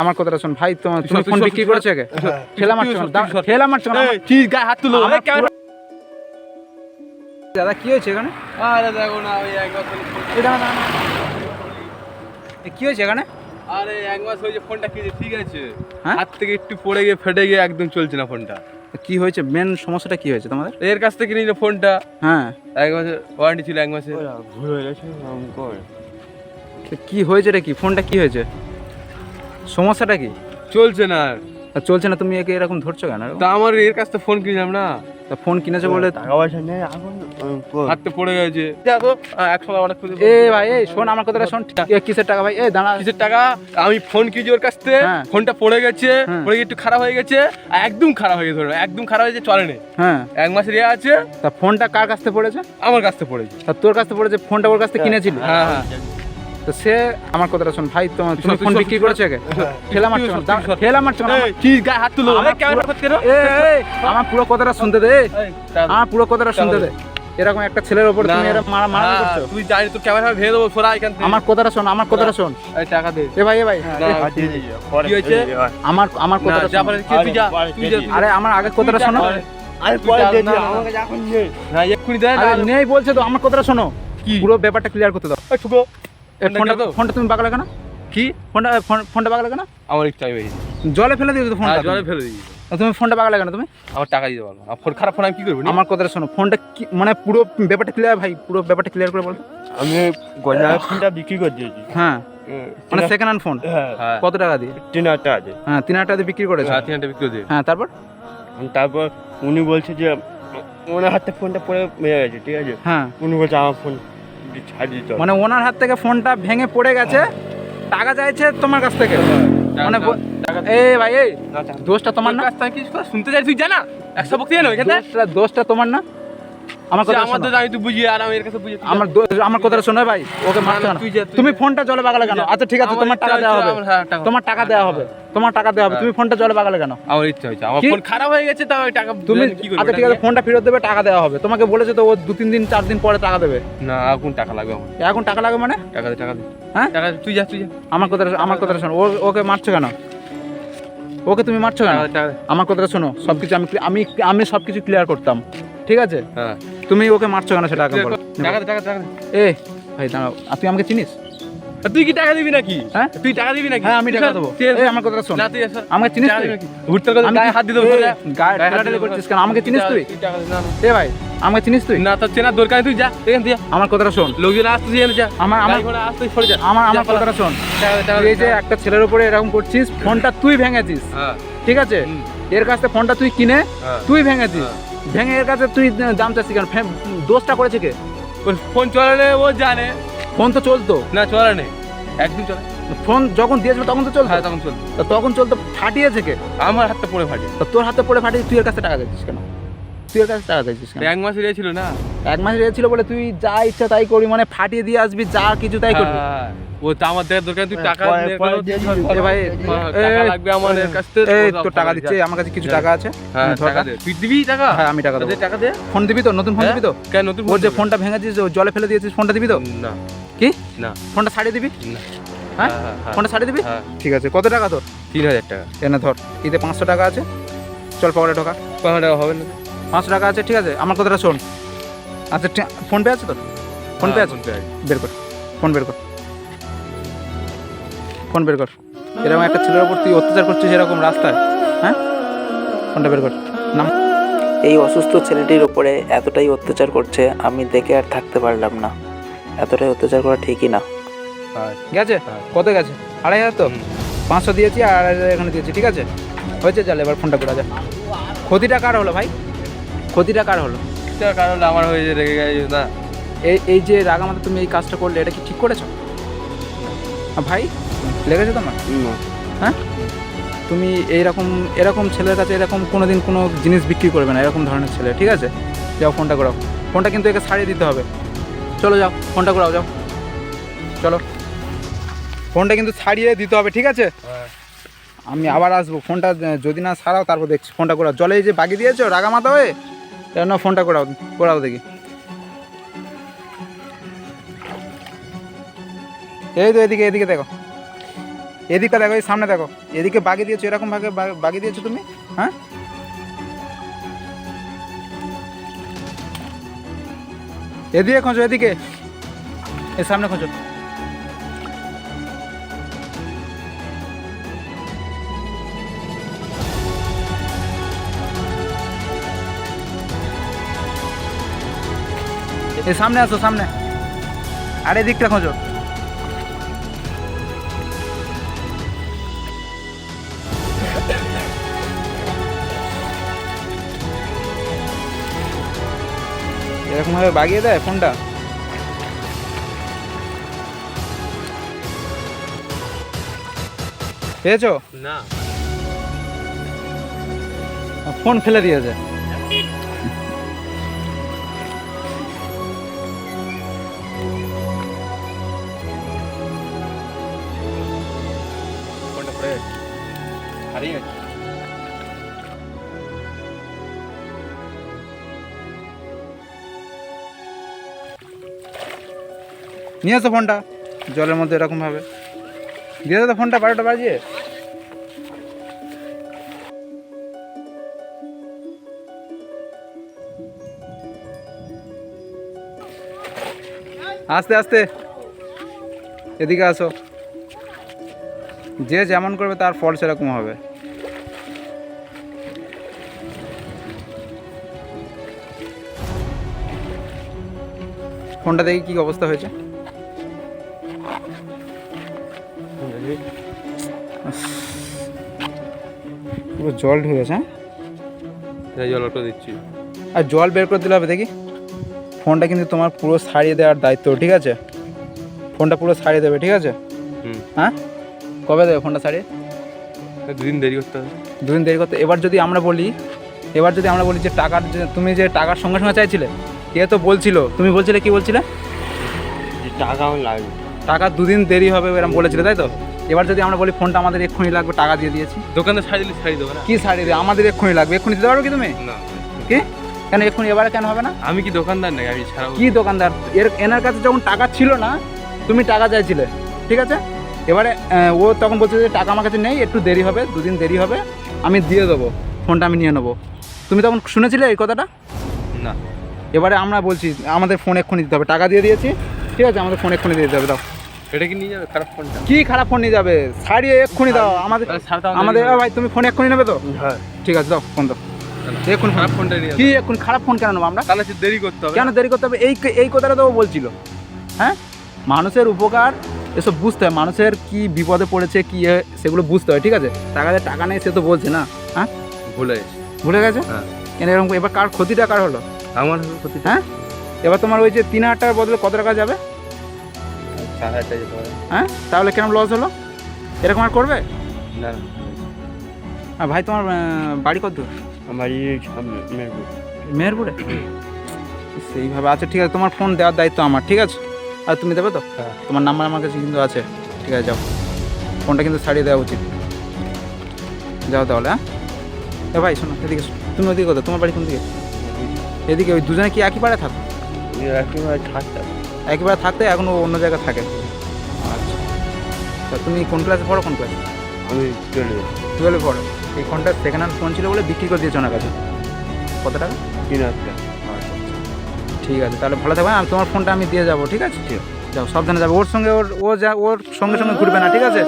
আমার কথাটা শোন ভাই তোমার তুমি ফোন বিক্রি করেছ একে হ্যাঁ। ঠেলা মারছো। ঠেলা মারছো? কি গায়ে হাত তুলো। দাদা কি হয়েছে এখানে? আরে দেখো না ওই মাস কি হয়েছে এখানে? আরে এক মাস হয়েছে ফোনটা কিনেছে ঠিক আছে। হ্যাঁ? হাত থেকে একটু পড়ে গিয়ে ফেটে গিয়ে একদম চলছে না ফোনটা। কি হয়েছে? মেন সমস্যাটা কি হয়েছে তোমাদের? এর কাছ থেকে নিল ফোনটা। হ্যাঁ। এক মাসের ওয়ারেন্টি ছিল এক ভুল হয়ে গেছে কি হয়েছে রে কি? ফোনটা কি হয়েছে? সমস্যাটা কি? চলছে না আর। আর চলছে না তুমি একে এরকম ধরছো কেন? তা আমার এর কাছ থেকে ফোন কিনলাম না। তা ফোন কিনেছো বলে টাকা পয়সা নেই এখন হাতে পড়ে গেছে। দেখো একশো টাকা খুঁজে এ ভাই এই শোন আমার কথাটা শোন কিসের টাকা ভাই? এ দাঁড়া। কিসের টাকা? আমি ফোন কিনছি ওর কাছ থেকে হ্যাঁ। ফোনটা পড়ে গেছে হ্যাঁ। পড়ে গিয়ে একটু খারাপ হয়ে গেছে আর একদম খারাপ হয়ে গেছে ধরো একদম খারাপ হয়েছে চলে নেই হ্যাঁ। এক মাসের ইয়ে আছে। তা ফোনটা কার কাছ থেকে পড়েছে? আমার কাছ থেকে পড়েছে। তা তোর কাছ থেকে পড়েছে ফোনটা ওর কাছ থেকে কিনেছিলি? হ্যাঁ হ্যাঁ। তো সে আমার কথাটা শোন ভাই তোমার তুমি ফোন বিক্রি করেছ একে ঠেলা মারছো ঠেলা মারছো? এই, কি গায়ে হাত তুলো। আমার ক্যামেরা করতে পুরো কথাটা শুনতে দে। আমার পুরো কথাটা শুনতে দে। এরকম একটা ছেলের উপর তুমি এরকম মারা মারা হ্যাঁ, করছ? তুই জানি তো ক্যামেরা ভেঙে দেবো সরা এখান থেকে। আমার কথাটা শোন আমার কথাটা শোন। এই টাকা দে। এ ভাই এ ভাই। না, কি হয়েছে? আমার আমার কথাটা। কি তুই যা আরে, তুই যা। আরে, আমার আগে কথাটা শোনো। আরে, পরে দিয়ে না, দিই, না, আমার নেই। না এক্ষুনি দেয় না নেই বলছে তো আমার কথাটা শোনো। পুরো ব্যাপারটা ক্লিয়ার করতে দাও। ঠুকো ফোনটা ফোনটা তুমি বাগালে কেন? কি? ফোনটা ফোন- ফোনটা বাগালে কেন? আমার ইচ্ছা আমি জলে ফেলে দিয়েছ তো হ্যাঁ জলে ফেলে দিই। তুমি ফোনটা বাগালে কেন তুমি? আমার টাকা দিতে পারব আমার ফোন খারাপ ফোন আমি কি করব নি? আমার কথাটা শোনো ফোনটা কি মানে পুরো ব্যাপারটা ক্লিয়ার ভাই পুরো ব্যাপারটা ক্লিয়ার করে বলতো। আমি ফোনটা বিক্রি করে দিয়েছি। হ্যাঁ। মানে সেকেন্ড হ্যান্ড ফোন কত টাকা দিয়ে? তিন হাজার টাকা আছে। হ্যাঁ তিন হাজার টাকা দিয়ে বিক্রি করেছ? হ্যাঁ তিন হাজার বিক্রি করে হ্যাঁ তারপর? তারপর উনি বলছে যে ওনার হাতে ফোনটা পরে মেরে গেছে ঠিক আছে? হ্যাঁ। উনি বলছে আমার ফোন। মানে ওনার হাত থেকে ফোনটা ভেঙে পড়ে গেছে। টাকা চাইছে তোমার কাছ থেকে? মানে ব- এই ভাই এই। দোষটা তোমার না? শুনতে চাই তুই জানা? একশো বক্তি জানো দোষটা দোষটা তোমার না? আমার কথা আমার। আমি তুই বুঝি আর আমি এর কাছে বুঝি আমার দোষ- আমার কথাটা শোনো ভাই ওকে যা, তুমি ফোনটা জলে বাগালে কেন? আচ্ছা ঠিক আছে তোমার টাকা দেওয়া হবে। হ্যাঁ, টাকা- তোমার টাকা দেওয়া হবে। তোমার টাকা দেওয়া হবে। হ্যাঁ। তুমি ফোনটা জলে বাগালে কেন? আমার ইচ্ছা হয়েছে। আমার ফোন খারাপ হয়ে গেছে তাও টাকা তুমি কি করব? আচ্ছা ঠিক আছে ফোনটা ফেরত দেবে টাকা দেওয়া হবে। তোমাকে বলেছে তো ও দু তিন দিন চার দিন পরে টাকা দেবে। না এখন টাকা লাগবে আমার? এখন টাকা লাগবে মানে? টাকা দে টাকা দে। হ্যাঁ? টাকা তুই যা তুই যা। আমার কথা আমার কথাটা শোনো। ও ওকে মারছো কেন? ওকে তুমি মারছো কেন। আমার কথাটা শোনো সব কিছু আমি আমি আমি সব কিছু ক্লিয়ার করতাম। ঠিক আছে? হ্যাঁ। তুমি ওকে মারছো কেন সেটা আগে বলো। টাকা দে টাকা দে, এ ভাই দাঁড়াও। তুই আমাকে চিনিস? তুই কি টাকা দিবি নাকি? হ্যাঁ? তুই টাকা দিবি নাকি? হ্যাঁ আমি টাকা দেবো। এই আমার কথাটা শোন। না তুই এসো। আমাকে চিনিস তুই? ঘুরতে গেলে গায়ে হাত দিতে গায়ে হাত দিতে করছিস কেন? আমাকে চিনিস তুই। এ ভাই আমাকে চিনিস তুই? না তোর চেনার দরকার তুই যা এখান দিয়ে আমার কথাটা শোন। লোকজন আসতে এখানে যা। আমার আমার ঘোড়া আসতে সরে যা। আমার আমার কথাটা শোন। এই যে একটা ছেলের উপরে এরকম করছিস ফোনটা তুই ভেঙেছিস। হ্যাঁ। ঠিক আছে? এর কাছ থেকে ফোনটা তুই কিনে হ্যাঁ। তুই ভেঙেছিস। হ্যাঁ। ভেঙে এর কাছে তুই দাম চাচ্ছিস কেন? দোষটা করেছে কে? ফোন চলে ও জানে। ফোন তো চলতো। না চলে নেই একদিন চলে। ফোন যখন দিয়েছিল তখন তো চলতো? হ্যাঁ তখন চলতো। তখন চলতো ফাটিয়েছে কে? আমার হাতটা পড়ে ফাটিয়ে তা তোর হাতে পড়ে ফাটিয়ে তুই এর কাছে টাকা দিচ্ছিস কেন? তুই কাছে টাকা চাইছিস কেন? এক ইয়ে ছিল না? এক মাস ছিল বলে তুই যা ইচ্ছা তাই করবি মানে ফাটিয়ে দিয়ে আসবি যা কিছু তাই করবি। হ্যাঁ, ও তো আমার দরকার তুই টাকা কোনো- দিয়ে ভাই হ্যাঁ, টাকা লাগবে আমার এর কাছ থেকে এই তোর টাকা দিচ্ছে আমার কাছে কিছু টাকা আছে। হ্যাঁ টাকা দে। তুই দিবি টাকা? হ্যাঁ আমি টাকা দেবো। টাকা দে। ফোন দিবি তো? নতুন ফোন হ্যাঁ? দিবি তো? কেন নতুন ওর যে ফোনটা ভেঙেছিস জলে ফেলে দিয়েছিস ফোনটা দিবি তো? না। কি? না। ফোনটা ছাড়িয়ে দিবি? না। হ্যাঁ? হ্যাঁ, হ্যাঁ, ফোনটা ছাড়িয়ে দিবি? হ্যাঁ। ঠিক আছে কত টাকা তোর? তিন হাজার টাকা। এনে ধর ঈদে পাঁচশো টাকা আছে। চল পকেটে ঢোকা। টাকা হবে না। পাঁচশো টাকা আছে ঠিক আছে? আমার কথাটা শোন। আচ্ছা ঠিক- ফোন পে আছে তোর? ফোন পে হ্যাঁ, আছে? ফোন বের কর ফোন বের কর। ফোন বের কর। এরকম একটা ছেলের উপর তুই অত্যাচার করছিস এরকম রাস্তায় হ্যাঁ? ফোনটা বের কর। নাম। এই অসুস্থ ছেলেটির ওপরে এতটাই অত্যাচার করছে আমি দেখে আর থাকতে পারলাম না। এতটাই অত্যাচার করা ঠিকই না। গেছে। কত গেছে? আড়াই হাজার তো? পাঁচশো দিয়েছি আর আড়াই হাজার এখানে দিয়েছি ঠিক আছে? হয়েছে চল এবার ফোনটা করা যা। ক্ষতিটা কার হলো ভাই? ক্ষতিটা কার হলো? টাকা কারণ আমার হয়ে যে রেগে গেছে না। এই এই যে রাগামাতে তুমি এই কাজটা করলে এটা কি ঠিক করেছ? ভাই লেগেছে তোমার? না। হ্যাঁ? তুমি এইরকম এরকম ছেলের কাছে এরকম কোনো দিন কোনো জিনিস বিক্রি করবে না এরকম ধরনের ছেলে ঠিক আছে? যাও ফোনটা করাও ফোনটা কিন্তু একে ছাড়িয়ে দিতে হবে। চলো যাও ফোনটা করাও যাও। চলো। ফোনটা কিন্তু ছাড়িয়ে দিতে হবে ঠিক আছে? আমি আবার আসব। ফোনটা যদি না ছাড়াও তারপর দেখছি। ফোনটা করাও জলে এই যে বাগিয়ে দিয়েছ রাগামাতা হয়ে? কেন ফোনটা করাও করাও দেখি। এই তো এদিকে এদিকে দেখো। এদিকে দেখো, এই সামনে দেখো। এদিকে বাগিয়ে দিয়েছ, এরকম ভাগে বাগিয়ে দিয়েছ তুমি? হ্যাঁ? এদিকে খোঁজো, এদিকে। এই সামনে খোঁজো। এই সামনে আসো সামনে। আর এদিকটা খোঁজো। এরকম ভাবে বাগিয়ে দেয় ফোনটা? পেয়েছ? না। ফোন ফেলে দিয়েছে। গেছে নিয়ে আসো ফোনটা, জলের মধ্যে এরকম ভাবে। দিয়ে তো ফোনটা, বারোটা বাজিয়ে। আস্তে আস্তে। এদিকে আসো। যে যেমন করবে তার ফল সেরকম হবে। ফোনটা দেখি কি অবস্থা হয়েছে। পুরো জল ঢুকে গেছে হ্যাঁ? জল অল্প দিচ্ছি। আর জল বের করে দিলে হবে দেখি। ফোনটা কিন্তু তোমার পুরো সারিয়ে দেওয়ার দায়িত্ব ঠিক আছে? ফোনটা পুরো সারিয়ে দেবে ঠিক আছে? হ্যাঁ? কবে দেবে ফোনটা সারিয়ে? দুদিন দেরি করতে হবে। দুদিন দেরি করতে এবার যদি আমরা বলি এবার যদি আমরা বলি যে টাকার তুমি যে টাকার সঙ্গে সঙ্গে চাইছিলে এ তো বলছিল? তুমি বলছিলে কি বলছিলে? যে টাকা লাগবে। টাকা দুদিন দেরি হবে এরকম বলেছিলে তাই তো? এবার যদি আমরা বলি ফোনটা আমাদের এক্ষুনি লাগবে টাকা দিয়ে দিয়েছি। দোকানে ছাড়ি দিলে ছাড়ি দেবো না? কি সারিয়ে দেবে? আমাদের এক্ষুনি লাগবে। এক্ষুনি দিতে পারো কি তুমি? না। কি? কেন এক্ষুনি এবারে কেন হবে না? আমি কি দোকানদার নাকি? আমি ছাড়াবো। কি দোকানদার? এর এনার কাছে যখন টাকা ছিল না তুমি টাকা চাইছিলে। ঠিক আছে? এবারে ও তখন বলছে যে টাকা আমার কাছে নেই একটু দেরি হবে দুদিন দেরি হবে আমি দিয়ে দেবো। ফোনটা আমি নিয়ে নেব। তুমি তখন শুনেছিলে এই কথাটা? না। এবারে আমরা বলছি আমাদের ফোন এক্ষুনি দিতে হবে। টাকা দিয়ে দিয়েছি ঠিক আছে? আমাদের ফোন এক্ষুনি দিয়ে দিতে হবে দাও। এটা কি নিয়ে যাবে? খারাপ ফোনটা কি খারাপ ফোন নিয়ে যাবে? ছাড়িয়ে এক্ষুনি দাও। আমাদের আমাদের ভাই তুমি ফোন এক্ষুনি নেবে তো? হ্যাঁ। ঠিক আছে দাও ফোন দাও। এক্ষুনি খারাপ ফোনটা কি এক্ষুনি খারাপ ফোন কেন নেব আমরা? তাহলে দেরি করতে হবে। কেন দেরি করতে হবে? এই এই কথাটা তো বলছিল। হ্যাঁ? মানুষের উপকার এসব বুঝতে হয় মানুষের কি বিপদে পড়েছে কি সেগুলো বুঝতে হয় ঠিক আছে? টাকা যে টাকা নেই সে তো বলছে না। হ্যাঁ? ভুলে গেছি। ভুলে গেছে? হ্যাঁ। কেন এরকম এবার কার ক্ষতিটা কার হলো? আমার ক্ষতি হ্যাঁ? এবার তোমার ওই যে তিন হাজার টাকার বদলে কত টাকা যাবে? চার হাজার টাকা হ্যাঁ? তাহলে কেন লস হলো? এরকম আর করবে? না আর ভাই তোমার বাড়ি কত দূর? আমার মেহেরপুরে। সেইভাবে। আচ্ছা ঠিক আছে তোমার ফোন দেওয়ার দায়িত্ব আমার ঠিক আছে? আর তুমি দেবে তো? হ্যাঁ। তোমার নাম্বার আমার কাছে কিন্তু আছে। ঠিক আছে যাও। ফোনটা কিন্তু ছাড়িয়ে দেওয়া উচিত। যাও তাহলে হ্যাঁ? এ ভাই শোনো এদিকে তুমি ওদিকে কোথায় তোমার বাড়ি কোন দিকে? এদিকে ওই দুজনে কি একই পাড়ে থাকো একেবারে ঠাকটা একবারে থাকতে। এখন ও অন্য জায়গায় থাকে। আচ্ছা। তা তুমি কোন ক্লাসে পড়ো কোন ক্লাসে আমি যাই টুয়েলভে পড়ো। এই ফোনটা সেকেন্ড হ্যান্ড ফোন ছিল বলে বিক্রি করে দিয়েছ ওনার কাছে কত টাকা? তিন হাজার টাকা। ঠিক আছে তাহলে ভালো থাকবে। আমি তোমার ফোনটা আমি দিয়ে যাব ঠিক আছে? যাও সাবধানে যাবে। ওর সঙ্গে ওর ও যা ওর সঙ্গে সঙ্গে ঘুরবে না ঠিক আছে?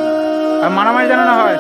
আর মারামারি যেন না হয়।